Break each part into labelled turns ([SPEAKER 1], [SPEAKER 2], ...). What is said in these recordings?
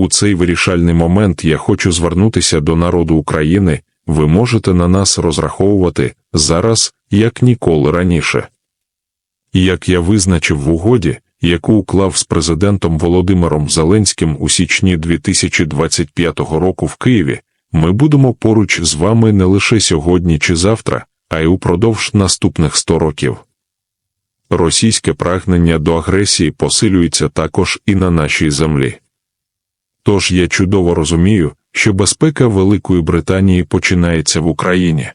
[SPEAKER 1] У цей вирішальний момент я хочу звернутися до народу України. Ви можете на нас розраховувати зараз, як ніколи раніше. Як я визначив в угоді, яку уклав з президентом Володимиром Зеленським у січні 2025 року в Києві, ми будемо поруч з вами не лише сьогодні чи завтра, а й упродовж наступних 100 років. Російське прагнення до агресії посилюється також і на нашій землі. Тож я чудово розумію, що безпека Великої Британії починається в Україні.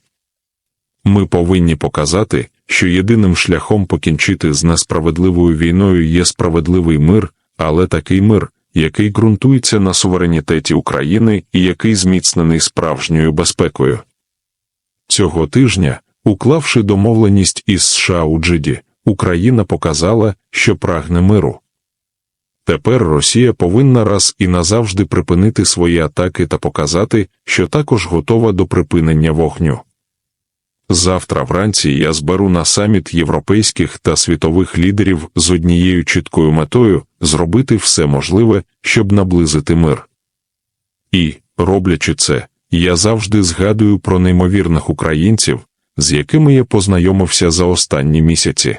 [SPEAKER 1] Ми повинні показати, що єдиним шляхом покінчити з несправедливою війною є справедливий мир, але такий мир, який ґрунтується на суверенітеті України і який зміцнений справжньою безпекою. Цього тижня, уклавши домовленість із США у Джиді, Україна показала, що прагне миру. Тепер Росія повинна раз і назавжди припинити свої атаки та показати, що також готова до припинення вогню. Завтра вранці я зберу на саміт європейських та світових лідерів з однією чіткою метою зробити все можливе, щоб наблизити мир. І, роблячи це, я завжди згадую про неймовірних українців, з якими я познайомився за останні місяці.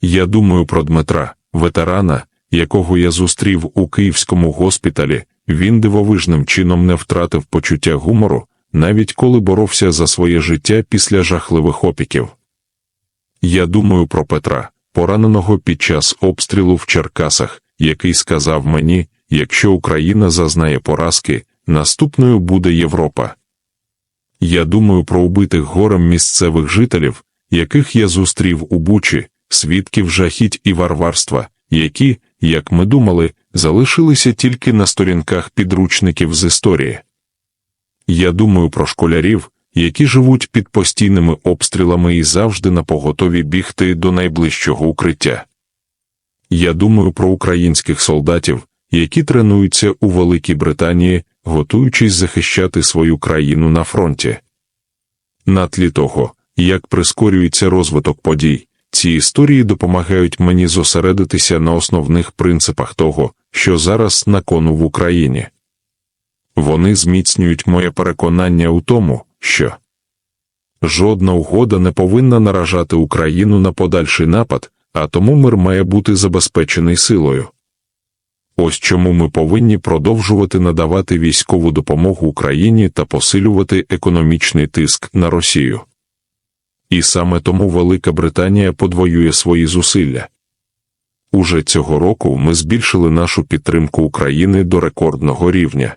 [SPEAKER 1] Я думаю про Дмитра, ветерана, якого я зустрів у київському госпіталі, він дивовижним чином не втратив почуття гумору, навіть коли боровся за своє життя після жахливих опіків. Я думаю про Петра, пораненого під час обстрілу в Черкасах, який сказав мені, якщо Україна зазнає поразки, наступною буде Європа. Я думаю про убитих горем місцевих жителів, яких я зустрів у Бучі, свідків жахіть і варварства, які, як ми думали, залишилися тільки на сторінках підручників з історії. Я думаю про школярів, які живуть під постійними обстрілами і завжди на поготові бігти до найближчого укриття. Я думаю про українських солдатів, які тренуються у Великій Британії, готуючись захищати свою країну на фронті. На тлі того, як прискорюється розвиток подій, ці історії допомагають мені зосередитися на основних принципах того, що зараз на кону в Україні. Вони зміцнюють моє переконання у тому, що жодна угода не повинна наражати Україну на подальший напад, а тому мир має бути забезпечений силою. Ось чому ми повинні продовжувати надавати військову допомогу Україні та посилювати економічний тиск на Росію. І саме тому Велика Британія подвоює свої зусилля. Уже цього року ми збільшили нашу підтримку України до рекордного рівня.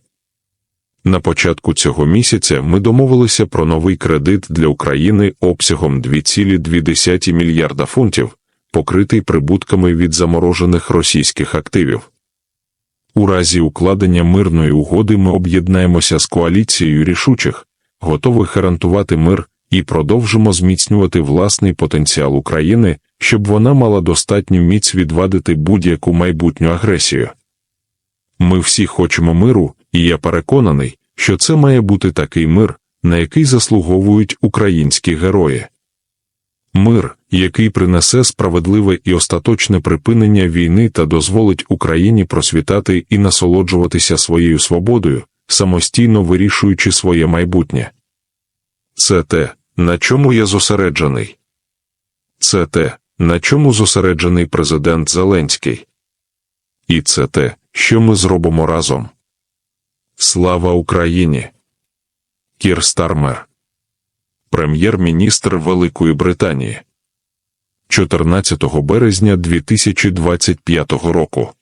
[SPEAKER 1] На початку цього місяця ми домовилися про новий кредит для України обсягом 2,2 мільярда фунтів, покритий прибутками від заморожених російських активів. У разі укладення мирної угоди ми об'єднаємося з коаліцією рішучих, готових гарантувати мир і продовжимо зміцнювати власний потенціал України, щоб вона мала достатню міць відвадити будь-яку майбутню агресію. Ми всі хочемо миру, і я переконаний, що це має бути такий мир, на який заслуговують українські герої. Мир, який принесе справедливе і остаточне припинення війни та дозволить Україні просвітати і насолоджуватися своєю свободою, самостійно вирішуючи своє майбутнє. Це те, на чому я зосереджений. Це те, на чому зосереджений президент Зеленський. І це те, що ми зробимо разом. Слава Україні! Кір Стармер, прем'єр-міністр Великої Британії, 14 березня 2025 року.